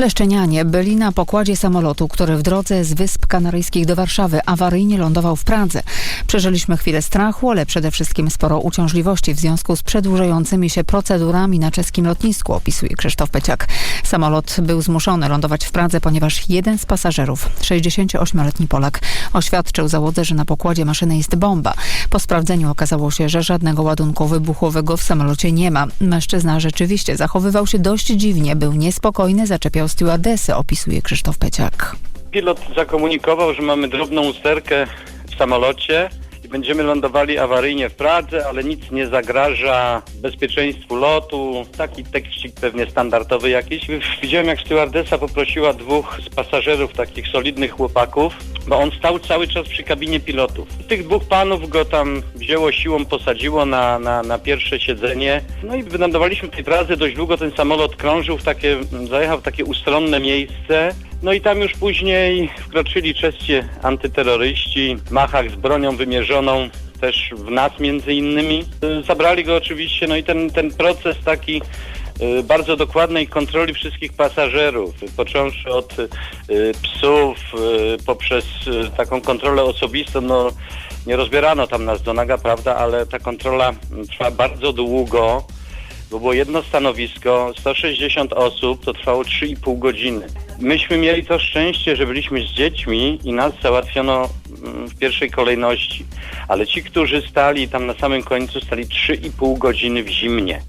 Leszczynianie byli na pokładzie samolotu, który w drodze z Wysp Kanaryjskich do Warszawy awaryjnie lądował w Pradze. Przeżyliśmy chwilę strachu, ale przede wszystkim sporo uciążliwości w związku z przedłużającymi się procedurami na czeskim lotnisku, opisuje Krzysztof Peciak. Samolot był zmuszony lądować w Pradze, ponieważ jeden z pasażerów, 68-letni Polak, oświadczył załodze, że na pokładzie maszyny jest bomba. Po sprawdzeniu okazało się, że żadnego ładunku wybuchowego w samolocie nie ma. Mężczyzna rzeczywiście zachowywał się dość dziwnie, był niespokojny, zaczepiał stewardesy, opisuje Krzysztof Peciak. Pilot zakomunikował, że mamy drobną usterkę w samolocie i będziemy lądowali awaryjnie w Pradze, ale nic nie zagraża bezpieczeństwu lotu. Taki tekstik pewnie standardowy jakiś. Widziałem jak stewardesa poprosiła dwóch z pasażerów, takich solidnych chłopaków, bo on stał cały czas przy kabinie pilotów. Tych dwóch panów go tam wzięło siłą, posadziło na, na, na pierwsze siedzenie. No i wylądowaliśmy tej Pradze, dość długo ten samolot krążył w takie, zajechał w takie ustronne miejsce. No i tam już później wkroczyli czescy antyterroryści machach z bronią wymierzoną też w nas między innymi. Zabrali go oczywiście, no i ten, ten proces taki bardzo dokładnej kontroli wszystkich pasażerów, począwszy od y, psów, y, poprzez y, taką kontrolę osobistą, no nie rozbierano tam nas do naga, prawda, ale ta kontrola trwa bardzo długo bo było jedno stanowisko, 160 osób, to trwało 3,5 godziny. Myśmy mieli to szczęście, że byliśmy z dziećmi i nas załatwiono mm, w pierwszej kolejności. Ale ci, którzy stali tam na samym końcu, stali 3,5 godziny w zimnie.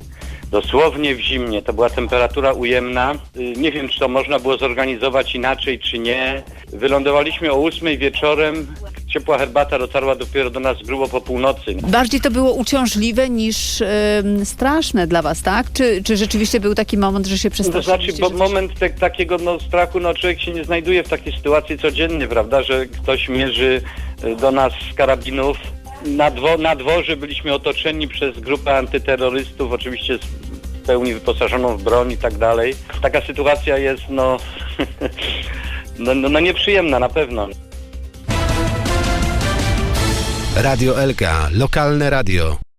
Dosłownie w zimnie. To była temperatura ujemna. Y, Nie wiem, czy to można było zorganizować inaczej, czy nie. Wylądowaliśmy o 8 wieczorem. Ciepła herbata dotarła dopiero do nas grubo po północy. Bardziej to było uciążliwe niż ym, straszne dla was, tak? Czy, czy rzeczywiście był taki moment, że się To przestraszyliście? znaczy, bo moment te, takiego no, strachu, no człowiek się nie znajduje w takiej sytuacji codziennie, prawda, że ktoś mierzy y, do nas z karabinów. Na, dwo, na dworze byliśmy otoczeni przez grupę antyterrorystów, oczywiście w pełni wyposażoną w broń i tak dalej. Taka sytuacja jest, no, no, no, no nieprzyjemna na pewno. Radio Elka, lokalne radio.